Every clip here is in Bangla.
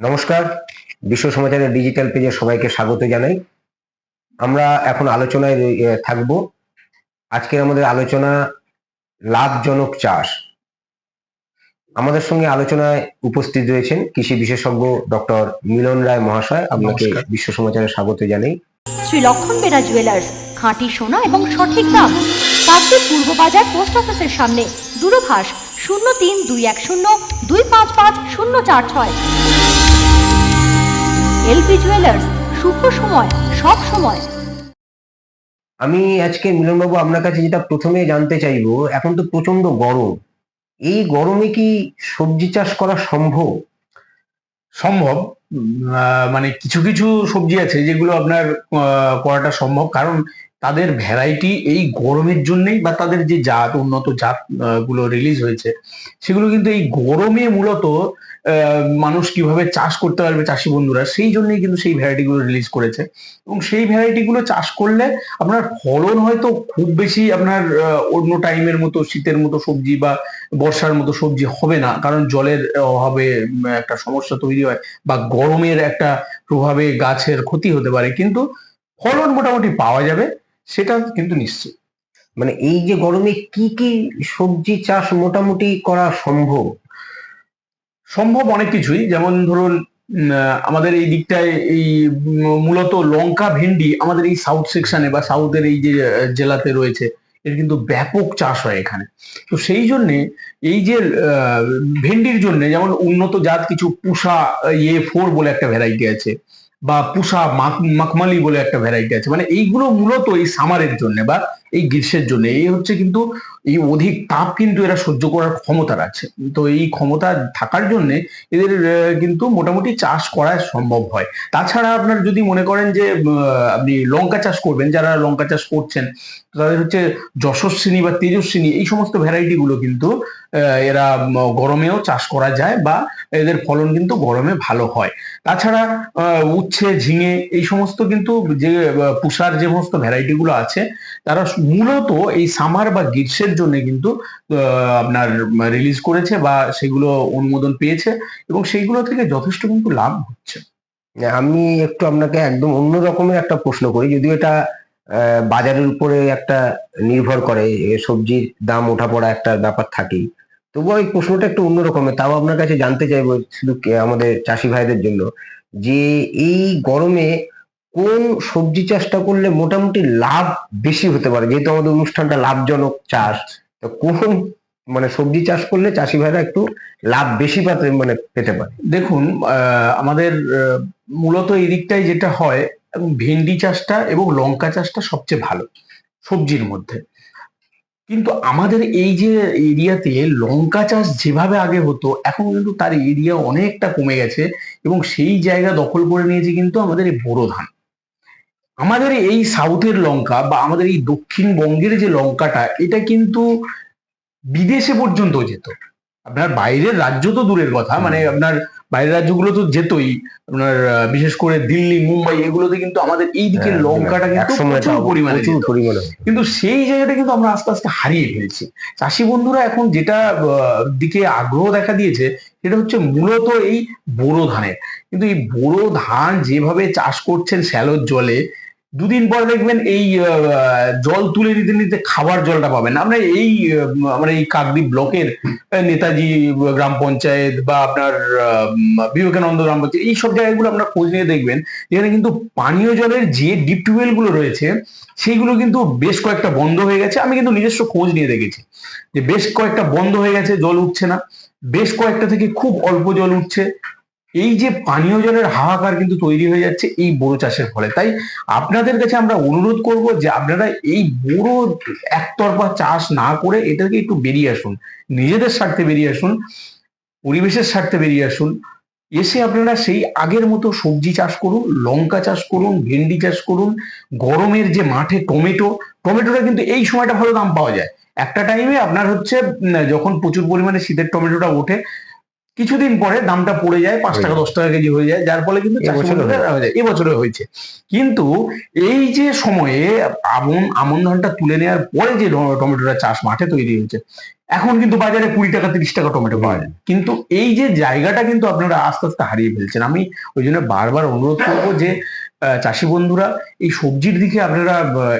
নমস্কার বিশ্ব সমাচারের ডিজিটাল পেজে সবাইকে স্বাগত জানাই। আমরা এখন আলোচনায় থাকব। আজকের আমাদের আলোচনা লাভজনক চাষ। আমাদের সঙ্গে আলোচনায় উপস্থিত রয়েছেন কৃষি বিশেষজ্ঞ ডক্টর মিলন রায় মহাশয়। আপনাকে বিশ্ব সমাচারে স্বাগত জানাই। শ্রী লক্ষণ বেরা জুয়েলার্স খাঁটি সোনা এবং সঠিক দাম। কাকদ্বীপ পূর্ব বাজার পোস্ট অফিসের সামনে। দূরভাষ শূন্য তিন দুই এক শূন্য দুই পাঁচ পাঁচ শূন্য চার ছয়। এলপি জুয়েলার্স শুভ সময় সব সময়। আমি আজকে মিলনবাবু আপনার কাছে যেটা প্রথমে জানতে চাইব এখন তো প্রচণ্ড গরম। এই গরমে কি সবজি চাষ করা সম্ভব? সম্ভব। আহ, মানে কিছু কিছু সবজি আছে যেগুলো আপনার আহ, করাটা সম্ভব। কারণ তাদের ভ্যারাইটি এই গরমের জন্যই বা তাদের যে জাত, উন্নত জাতগুলো রিলিজ হয়েছে, সেগুলো কিন্তু এই গরমে মূলত মানুষ কীভাবে চাষ করতে পারবে চাষি বন্ধুরা, সেই জন্যই কিন্তু সেই ভ্যারাইটি গুলো রিলিজ করেছে। এবং সেই ভ্যারাইটি গুলো চাষ করলে আপনার ফলন হয়তো খুব বেশি আপনার অন্য টাইমের মতো, শীতের মতো সবজি বা বর্ষার মতো সবজি হবে না। কারণ জলের অভাবে একটা সমস্যা তৈরি হয় বা গরমের একটা প্রভাবে গাছের ক্ষতি হতে পারে। কিন্তু ফলন মোটামুটি পাওয়া যাবে। সেটা কিন্তু নিশ্চিত। মানে এই যে গরমে কি কি সবজি চাষ মোটামুটি করা সম্ভব? সম্ভব অনেক কিছুই। যেমন ধরুন আমাদের এই দিকটায় এই মূলত লঙ্কা ভেন্ডি আমাদের এই সাউথ সেকশনে বা সাউথের এই যে জেলাতে রয়েছে। এর কিন্তু ব্যাপক চাষ হয় এখানে। তো সেই জন্যে এই যে ভেন্ডির জন্য যেমন উন্নত জাত কিছু পুষা ইয়ে ফোর বলে একটা ভ্যারাইটি আছে। বা পুষা মাখমালি বলে একটা ভ্যারাইটি আছে। মানে এইগুলো মূলত এই সামারের জন্য বা এই গ্রীষ্মের জন্য। এই হচ্ছে কিন্তু এই অধিক তাপ কিন্তু এরা সহ্য করার ক্ষমতা আছে তো এই ক্ষমতা থাকার জন্য এদের কিন্তু মোটামুটি চাষ করা সম্ভব হয়। তাছাড়া আপনার যদি মনে করেন যে আপনি লঙ্কা চাষ করবেন, যারা লঙ্কা চাষ করছেন, তাদের হচ্ছে যশস্বিনী বা তেজস্বিনী, এই সমস্ত ভ্যারাইটি গুলো কিন্তু এরা গরমেও চাষ করা যায় বা এদের ফলন কিন্তু গরমে ভালো হয়। তাছাড়া উচ্ছে, ঝিঙে, এই সমস্ত কিন্তু যে পুষার যে সমস্ত ভ্যারাইটি গুলো আছে, তারা মূলত এই সামার বা গ্রীষ্মের জন্য কিন্তু আপনার রিলিজ করেছে বা সেগুলো অনুমোদন পেয়েছে এবং সেইগুলো থেকে যথেষ্ট কিন্তু লাভ হচ্ছে। আমি একটু আপনাকে একদম অন্য রকমের একটা প্রশ্ন করি, যদিও এটা বাজারের উপরে একটা নির্ভর করে সবজির দাম ওঠা পড়া একটা ব্যাপার থাকেই। তবুও এই প্রশ্নটা একটু অন্য রকমের, তাও আপনার কাছে জানতে চাইব শুধু আমাদের চাষি ভাইদের জন্য, যে এই গরমে কোন সবজি চাষটা করলে মোটামুটি লাভ বেশি হতে পারে? যেহেতু আমাদের অনুষ্ঠানটা লাভজনক চাষ, তো কোন মানে সবজি চাষ করলে চাষি ভাইরা একটু লাভ বেশি পাতে মানে পেতে পারে? দেখুন আমাদের মূলত এই দিকটায় যেটা হয় ভেন্ডি চাষটা এবং লঙ্কা চাষটা সবচেয়ে ভালো সবজির মধ্যে। কিন্তু আমাদের এই যে এরিয়াতে লঙ্কা চাষ যেভাবে আগে হতো, এখন কিন্তু তার এরিয়া অনেকটা কমে গেছে এবং সেই জায়গা দখল করে নিয়েছে কিন্তু আমাদের এই বোরো ধান। আমাদের এই সাউথের লঙ্কা বা আমাদের এই দক্ষিণবঙ্গের যে লঙ্কাটা এটা কিন্তু বিদেশে পর্যন্ত যেত। আপনার বাইরের রাজ্য তো দূরের কথা মানে আপনার বাইরের রাজ্যগুলো তো যেতই। আপনার বিশেষ করে দিল্লি মুম্বাই এগুলোতে কিন্তু আমাদের এই দিকের হ্যাঁ, লঙ্কাটা কিন্তু প্রচুর পরিমাণে কিন্তু সেই জায়গাটা কিন্তু আমরা আস্তে আস্তে হারিয়ে ফেলছি। চাষি বন্ধুরা এখন যেটা দিকে আগ্রহ দেখা দিয়েছে সেটা হচ্ছে মূলত এই বোরো ধানের। কিন্তু এই বোরো ধান যেভাবে চাষ করছেন শ্যালোর জলে দুদিন পর দেখবেন এই জল তুলে নিতে নিতে খাবার জলটা পাবেন। আমরা এই আমরা এই কাকদ্বীপ ব্লকের নেতাজি গ্রাম পঞ্চায়েত বা আপনার বিবেকানন্দ গ্রাম পঞ্চায়েত, এই সব জায়গাগুলো আমরা খোঁজ নিয়ে দেখবেন। এখানে কিন্তু পানীয় জলের যে ডিপ টিউবওয়েলগুলো রয়েছে, সেইগুলো কিন্তু বেশ কয়েকটা বন্ধ হয়ে গেছে। আমি কিন্তু নিজস্ব খোঁজ নিয়ে দেখেছি যে বেশ কয়েকটা বন্ধ হয়ে গেছে, জল উঠছে না। বেশ কয়েকটা থেকে খুব অল্প জল উঠছে। এই যে পানীয় জলের হাহাকার কিন্তু তৈরি হয়ে যাচ্ছে এই বোরো চাষের ফলে। তাই আপনাদের কাছে আমরা অনুরোধ করব যে আপনারা এই বোরো একতরফা চাষ না করে এটাকে একটু বেরিয়ে আসুন। নিজেদের স্বার্থে বেরিয়ে আসুন, পরিবেশের স্বার্থে বেরিয়ে আসুন। এসে আপনারা সেই আগের মতো সবজি চাষ করুন, লঙ্কা চাষ করুন, ভেন্ডি চাষ করুন, গরমের যে মাঠে টমেটো, টমেটোটা কিন্তু এই সময়টা ভালো দাম পাওয়া যায়। একটা টাইমে আপনার হচ্ছে যখন প্রচুর পরিমাণে শীতের টমেটোটা ওঠে কিছুদিন পরে দামটা পড়ে যায় পাঁচ টাকা দশ টাকা কেজি হয়ে যায় যার ফলে কিন্তু এবছরে হয়ে হয়েছে। কিন্তু এই যে সময়ে আমন আমন ধানটা তুলে নেওয়ার পরে যে টমেটোটা চাষ মাঠে তৈরি হয়েছে এখন কিন্তু বাজারে কুড়ি টাকা তিরিশ টাকা টমেটো পাওয়া যায়। কিন্তু এই যে জায়গাটা কিন্তু আপনারা আস্তে আস্তে হারিয়ে ফেলছেন। আমি ওই জন্য বারবার অনুরোধ করব যে আহ, চাষি বন্ধুরা এই সবজির দিকে আপনারা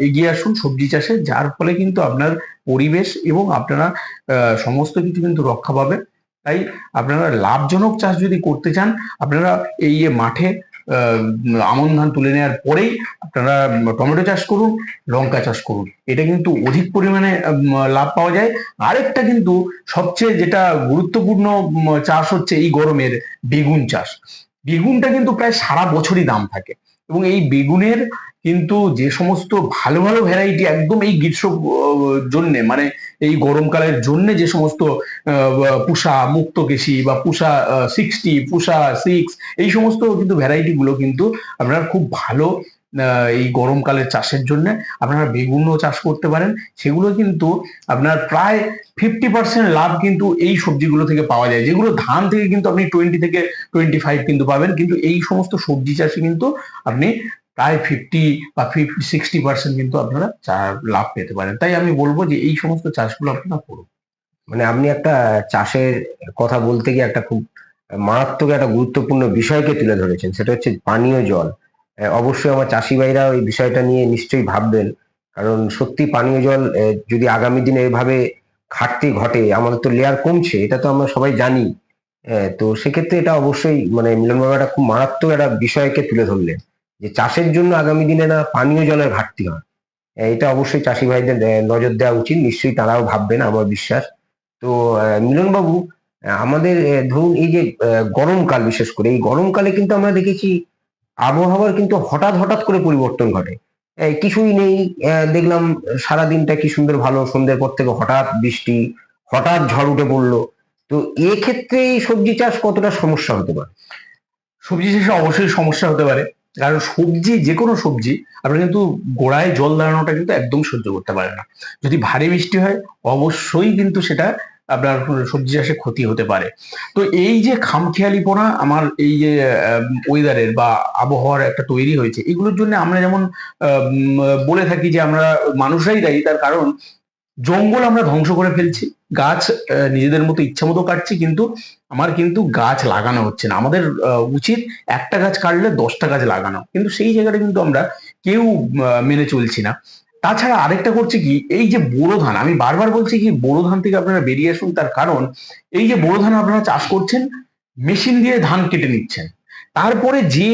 এগিয়ে আসুন সবজি চাষে যার ফলে কিন্তু আপনার পরিবেশ এবং আপনারা আহ, সমস্ত কিছু কিন্তু রক্ষা পাবে তাই আপনারা লাভজনক চাষ যদি করতে চান, আপনারা এই মাঠে আমন ধান তুলে নেওয়ার পরেই আপনারা টমেটো চাষ করুন, লঙ্কা চাষ করুন। এটা কিন্তু অধিক পরিমাণে লাভ পাওয়া যায়। আরেকটা কিন্তু সবচেয়ে যেটা গুরুত্বপূর্ণ চাষ হচ্ছে এই গরমের বেগুন চাষ। বেগুনটা কিন্তু প্রায় সারা বছরই দাম থাকে। এবং এই বেগুনের কিন্তু যে সমস্ত ভালো ভালো ভ্যারাইটি একদম এই গ্রীষ্ম জন্য মানে এই গরমকালের জন্য যে সমস্ত পুষা মুক্তকেশী বা পুষা সিক্সটি পুষা সিক্স এই সমস্ত কিন্তু ভ্যারাইটি গুলো কিন্তু আপনার খুব ভালো এই গরমকালের চাষের জন্য আপনারা বেগুনও চাষ করতে পারেন। সেগুলো কিন্তু আপনার প্রায় ফিফটি পার্সেন্ট লাভ কিন্তু এই সবজিগুলো থেকে পাওয়া যায়। যেগুলো ধান থেকে কিন্তু আপনি টোয়েন্টি থেকে টোয়েন্টি ফাইভ কিন্তু পাবেন। কিন্তু এই সমস্ত সবজি চাষে কিন্তু আপনি প্রায় ফিফটি বা ফিফটি সিক্সটি পার্সেন্ট কিন্তু আপনারা লাভ পেতে পারেন। তাই আমি বলব যে এই সমস্ত চাষগুলো আপনারা করুন। মানে আপনি একটা চাষের কথা বলতে গিয়ে একটা খুব মারাত্মক একটা গুরুত্বপূর্ণ বিষয়কে তুলে ধরেছেন। সেটা হচ্ছে পানীয় জল। অবশ্যই আমার চাষি ভাইরা ওই বিষয়টা নিয়ে নিশ্চয়ই ভাববেন। কারণ সত্যি পানীয় জল যদি আগামী দিনে এভাবে ঘাটতি ঘটে, আমাদের তো লেয়ার কমছে, এটা তো আমরা সবাই জানি। তো সেক্ষেত্রে এটা অবশ্যই মানে মিলন বাবা একটা খুব মারাত্মক একটা বিষয়কে তুলে ধরলেন, যে চাষের জন্য আগামী দিনে না পানীয় জলের ঘাটতি হয়। এটা অবশ্যই চাষি ভাইদের নজর দেওয়া উচিত, নিশ্চয়ই তারাও ভাববেন, আমার বিশ্বাস। তো মিলন বাবু আমাদের ধরুন এই যে গরমকাল বিশেষ করে, এই গরমকালে কিন্তু আমরা দেখেছি আবহাওয়ার কিন্তু হঠাৎ হঠাৎ করে পরিবর্তন ঘটে। কিছুই নেই। দেখলাম সারা দিনটা কি সুন্দর ভালো। সন্ধ্যের পর থেকে হঠাৎ বৃষ্টি, হঠাৎ ঝড় উঠে পড়ল। তো এক্ষেত্রে এই সবজি চাষ কতটা সমস্যা হতে পারে? সবজি চাষে অবশ্যই সমস্যা হতে পারে। কারণ সবজি যে কোনো সবজি, আপনার কিন্তু গোড়ায় জল দাঁড়ানোটা কিন্তু একদম সহ্য করতে পারে না। যদি ভারী বৃষ্টি হয়, অবশ্যই কিন্তু সেটা আপনার সবজি চাষে ক্ষতি হতে পারে। তো এই যে খামখেয়ালিপনা আমার এই যে ওয়েদারের বা আবহাওয়ার একটা তৈরি হয়েছে, এগুলোর জন্য আমরা যেমন বলে থাকি যে আমরা মানুষরাই দায়ী, তার কারণ জঙ্গল আমরা ধ্বংস করে ফেলছি, গাছ নিজেদের মতো ইচ্ছা মতো কাটছি, কিন্তু আমার কিন্তু গাছ লাগানো হচ্ছে না। আমাদের উচিত একটা গাছ কাটলে দশটা গাছ লাগানো। কিন্তু সেই জায়গাটা কিন্তু আমরা কেউ মেনে চলছি না। তাছাড়া আরেকটা করছে কি এই যে বোরো ধান আমি বারবার বলছি কি বোরো ধান থেকে আপনারা বেরিয়ে আসুন তার কারণ এই যে বোরো ধান আপনারা চাষ করছেন মেশিন দিয়ে ধান কেটে নিচ্ছেন। তারপরে যে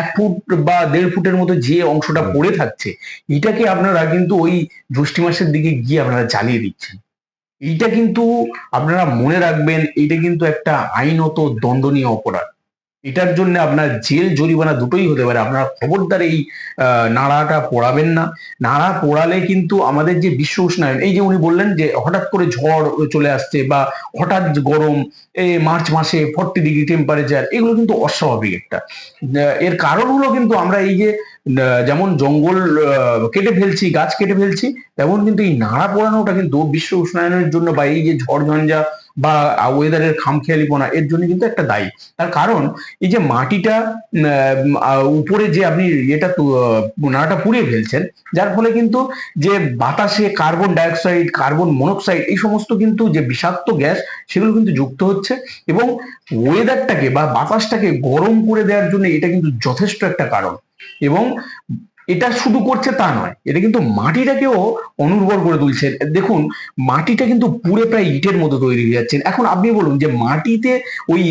এক ফুট বা দেড় ফুটের মতো যে অংশটা পড়ে থাকছে এটাকে আপনারা কিন্তু ওই জ্যৈষ্ঠী মাসের দিকে গিয়ে আপনারা জ্বালিয়ে দিচ্ছেন। এইটা কিন্তু আপনারা মনে রাখবেন এটা কিন্তু একটা আইনত দণ্ডনীয় অপরাধ। এটার জন্য আপনার জেল জরিমানা দুটোই হতে পারে। আপনারা খবরদার এই নাড়াটা পোড়াবেন না। নাড়া পোড়ালে কিন্তু আমাদের যে বিশ্ব উষ্ণায়ন, এই যে উনি বললেন যে হঠাৎ করে ঝড় চলে আসছে বা হঠাৎ গরম মার্চ মাসে ফর্টি ডিগ্রি টেম্পারেচার এগুলো কিন্তু অস্বাভাবিক একটা। এর কারণ হলো কিন্তু আমরা এই যে যেমন জঙ্গল কেটে ফেলছি, গাছ কেটে ফেলছি, তেমন কিন্তু এই নাড়া পোড়ানোটা কিন্তু বিশ্ব উষ্ণায়নের জন্য বা এই যে ঝড় ঝঞ্ঝা বা ওয়েদারের খামখেয়ালিপনা এর জন্য কিন্তু একটা দায়ী। তার কারণ, এই যে মাটিটা উপরে যে আপনি এটা নাড়াটা পুড়িয়ে ফেলছেন, যার ফলে কিন্তু যে বাতাসে কার্বন ডাইঅক্সাইড কার্বন মনোক্সাইড এই সমস্ত কিন্তু যে বিষাক্ত গ্যাস, সেগুলো কিন্তু যুক্ত হচ্ছে এবং ওয়েদারটাকে বা বাতাসটাকে গরম করে দেওয়ার জন্য এটা কিন্তু যথেষ্ট একটা কারণ। এবং এটা শুধু করছে তা নয় এটা কিন্তু মাটিটাকেও অনুর্বর করে তুলছে। দেখুন, মাটিটা কিন্তু পুরো প্রায় ইটের মতো তৈরি হয়ে যাচ্ছে। এখন আপনি বলুন যে মাটিতে ওই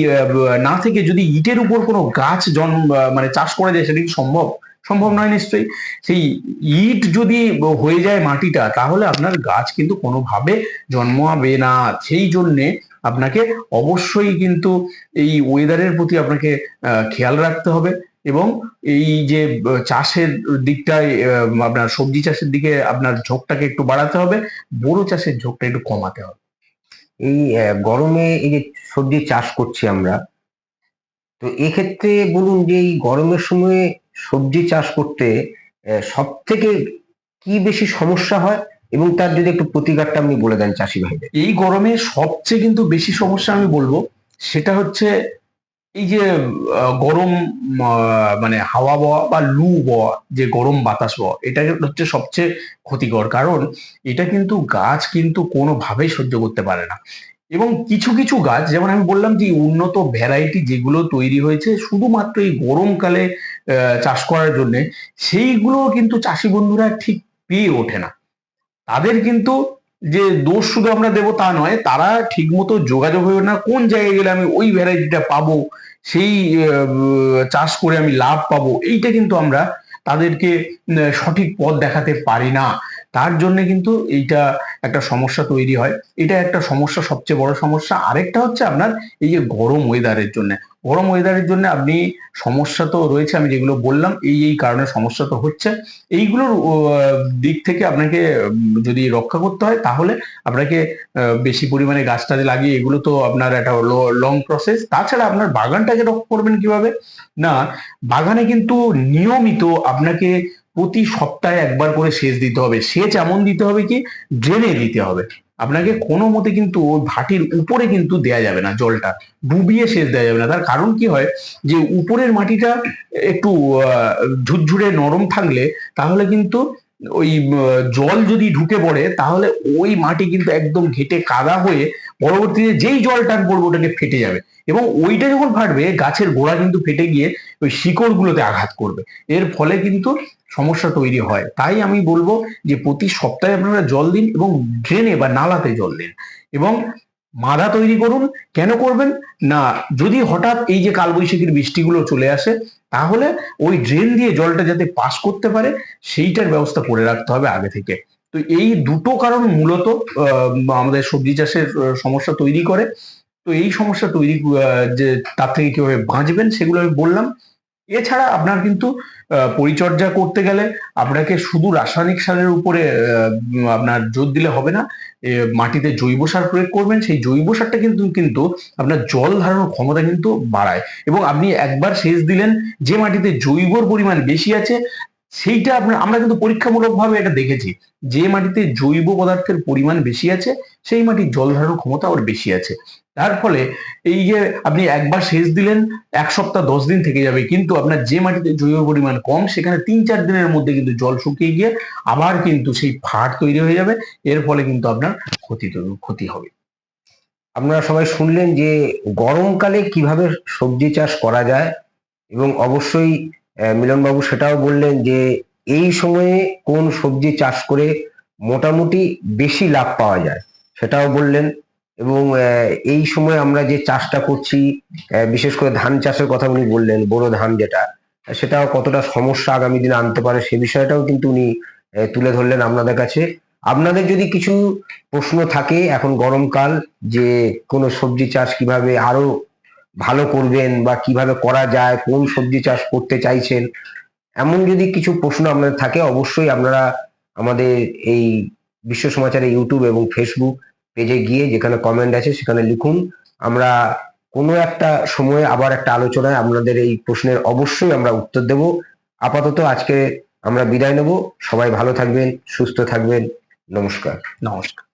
না থেকে যদি ইটের উপর কোনো গাছ জন্ম মানে চাষ করা যায় সেটা কি সম্ভব? সম্ভব নয় নিশ্চয়ই। সেই ইট যদি হয়ে যায় মাটিটা, তাহলে আপনার গাছ কিন্তু কোনোভাবে জন্মাবে না। সেই জন্যে আপনাকে অবশ্যই কিন্তু এই ওয়েদারের প্রতি আপনাকে খেয়াল রাখতে হবে। এবং এই যে চাষের দিকটায় আপনার সবজি চাষের দিকে আপনার ঝোঁকটাকে একটু বাড়াতে হবে বড় চাষের ঝোঁকটা একটু কমাতে হবে। এই গরমে এই যে সবজি চাষ করছি আমরা, তো এক্ষেত্রে বলুন যে এই গরমের সময়ে সবজি চাষ করতে সব থেকে কি বেশি সমস্যা হয়? এবং তার যদি একটু প্রতিকারটা আপনি বলে দেন চাষি ভাইদের। এই গরমে সবচেয়ে কিন্তু বেশি সমস্যা আমি বলব, সেটা হচ্ছে এই যে গরম মানে হাওয়া বওয়া বা লু বওয়া, যে গরম বাতাস বওয়া, এটা হচ্ছে সবচেয়ে ক্ষতিকর। কারণ এটা কিন্তু গাছ কিন্তু কোনোভাবেই সহ্য করতে পারে না। এবং কিছু কিছু গাছ, যেমন আমি বললাম যে উন্নত ভ্যারাইটি যেগুলো তৈরি হয়েছে, শুধুমাত্র এই গরমকালে চাষ করার জন্য, সেইগুলো কিন্তু চাষি বন্ধুরা ঠিক পেয়ে ওঠে না। তাদের কিন্তু যে দোষ শুধু আমরা দেবো তা নয়, তারা ঠিকমতো যোগাযোগ হবে না কোন জায়গায় গেলে আমি ওই ভ্যারাইটিটা পাবো, সেই চাষ করে আমি লাভ পাবো, এইটা কিন্তু আমরা তাদেরকে সঠিক পথ দেখাতে পারি না। তার জন্য কিন্তু এইটা একটা সমস্যা তৈরি হয়। এটা একটা সমস্যা, সবচেয়ে বড় সমস্যা। আরেকটা হচ্ছে আপনার এই যে গরম ওয়েদারের জন্য। গরম ওয়েদারের জন্য আপনি সমস্যা তো রয়েছে, আমি যেগুলো বললাম, এই এই কারণে সমস্যা তো হচ্ছে। এইগুলোর দিক থেকে আপনাকে যদি রক্ষা করতে হয়, তাহলে আপনাকে বেশি পরিমাণে গাছ লাগিয়ে এগুলো তো আপনার একটা লং প্রসেস তাছাড়া আপনার বাগানটাকে রক্ষা করবেন কীভাবে? না, বাগানে কিন্তু নিয়মিত আপনাকে প্রতি সপ্তাহে একবার করে সেচ দিতে হবে। সেচ এমন দিতে হবে কি? ড্রেনে দিতে হবে। আপনাকে কোনো মতে কিন্তু ওই ভাটির উপরে কিন্তু দেয়া যাবে না জলটা। ডুবিয়ে সেচ দেওয়া যাবে না। তার কারণ কি হয়? যে উপরের মাটিটা একটু ঝুরঝুরে নরম থাকলে তাহলে কিন্তু ওই জল যদি ঢুকে পড়ে, তাহলে ওই মাটি কিন্তু একদম ঘেটে কাদা হয়ে পরবর্তীতে যেই জল টান পড়বে ওটাকে ফেটে যাবে। এবং ওইটা যখন ফাটবে, গাছের গোড়া কিন্তু ফেটে গিয়ে ওই শিকড়গুলোতে আঘাত করবে। এর ফলে কিন্তু সমস্যা তৈরি হয়। তাই আমি বলব যে, প্রতি সপ্তাহে আপনারা জল দিন এবং ড্রেনে বা নালাতে জল দিন। এবং মাদা তৈরি করুন। কেন করবেন? না, যদি হঠাৎ এই যে কালবৈশাখীর বৃষ্টিগুলো চলে আসে, তাহলে ওই ড্রেন দিয়ে জলটা যাতে পাস করতে পারে, সেইটার ব্যবস্থা করে রাখতে হবে আগে থেকে। তো এই দুটো কারণ মূলত আমাদের সবজি চাষের সমস্যা তৈরি করে। তো এই সমস্যা তৈরি যে তার থেকে কীভাবে বাঁচবেন সেগুলো আমি বললাম। এছাড়া আপনার কিন্তু পরিচর্যা করতে গেলে আপনাকে শুধু রাসায়নিক সারের উপরে আপনার জোর দিলে হবে না। মাটিতে জৈব সার প্রয়োগ করবেন, সেই জৈব সারটা কিন্তু কিন্তু আপনার জল ধারণের ক্ষমতা কিন্তু বাড়ায়। এবং আপনি একবার সেচ দিলেন যে মাটিতে জৈবর পরিমাণ বেশি আছে সেইটা আপনার, আমরা কিন্তু পরীক্ষামূলকভাবে এটা দেখেছি। যে মাটিতে জৈব পদার্থের পরিমাণ বেশি আছে, সেই মাটির জল ধারণ ক্ষমতা আবার বেশি আছে। তার ফলে এই যে আপনি একবার সেচ দিলেন, এক সপ্তাহ, দশ দিন থেকে যাবে, কিন্তু আপনার যে মাটিতে জৈব পরিমাণ কম, সেখানে তিন, চার দিনের মধ্যে কিন্তু জল শুকিয়ে গিয়ে আবার কিন্তু সেই ফাট তৈরি হয়ে যাবে, এর ফলে কিন্তু আপনার ক্ষতি ক্ষতি হবে। আপনারা সবাই শুনলেন যে গরমকালে কীভাবে সবজি চাষ করা যায়, এবং অবশ্যই মিলনবাবু সেটাও বললেন যে এই সময়ে কোন সবজি চাষ করে মোটামুটি বেশি লাভ পাওয়া যায়, সেটাও বললেন। এবং এই সময় আমরা যে চাষটা করছি বিশেষ করে ধান চাষের কথা উনি বললেন, বোরো ধান যেটা, সেটাও কতটা সমস্যা আগামী দিনে আনতে পারে সে বিষয়টাও কিন্তু উনি তুলে ধরলেন আপনাদের কাছে। আপনাদের যদি কিছু প্রশ্ন থাকে, এখন গরমকাল, যে কোনো সবজি চাষ কীভাবে আরও ভালো করবেন বা কীভাবে করা যায়, কোন সবজি চাষ করতে চাইছেন, এমন যদি কিছু প্রশ্ন আপনাদের থাকে, অবশ্যই আপনারা আমাদের এই বিশ্ব সমাচারের ইউটিউব এবং ফেসবুক পেজে গিয়ে যেখানে কমেন্ট আছে সেখানে লিখুন। আমরা কোনো একটা সময়ে আবার একটা আলোচনায় আপনাদের এই প্রশ্নের অবশ্যই আমরা উত্তর দেব। আপাতত আজকে আমরা বিদায় নেব। সবাই ভালো থাকবেন, সুস্থ থাকবেন। নমস্কার। নমস্কার।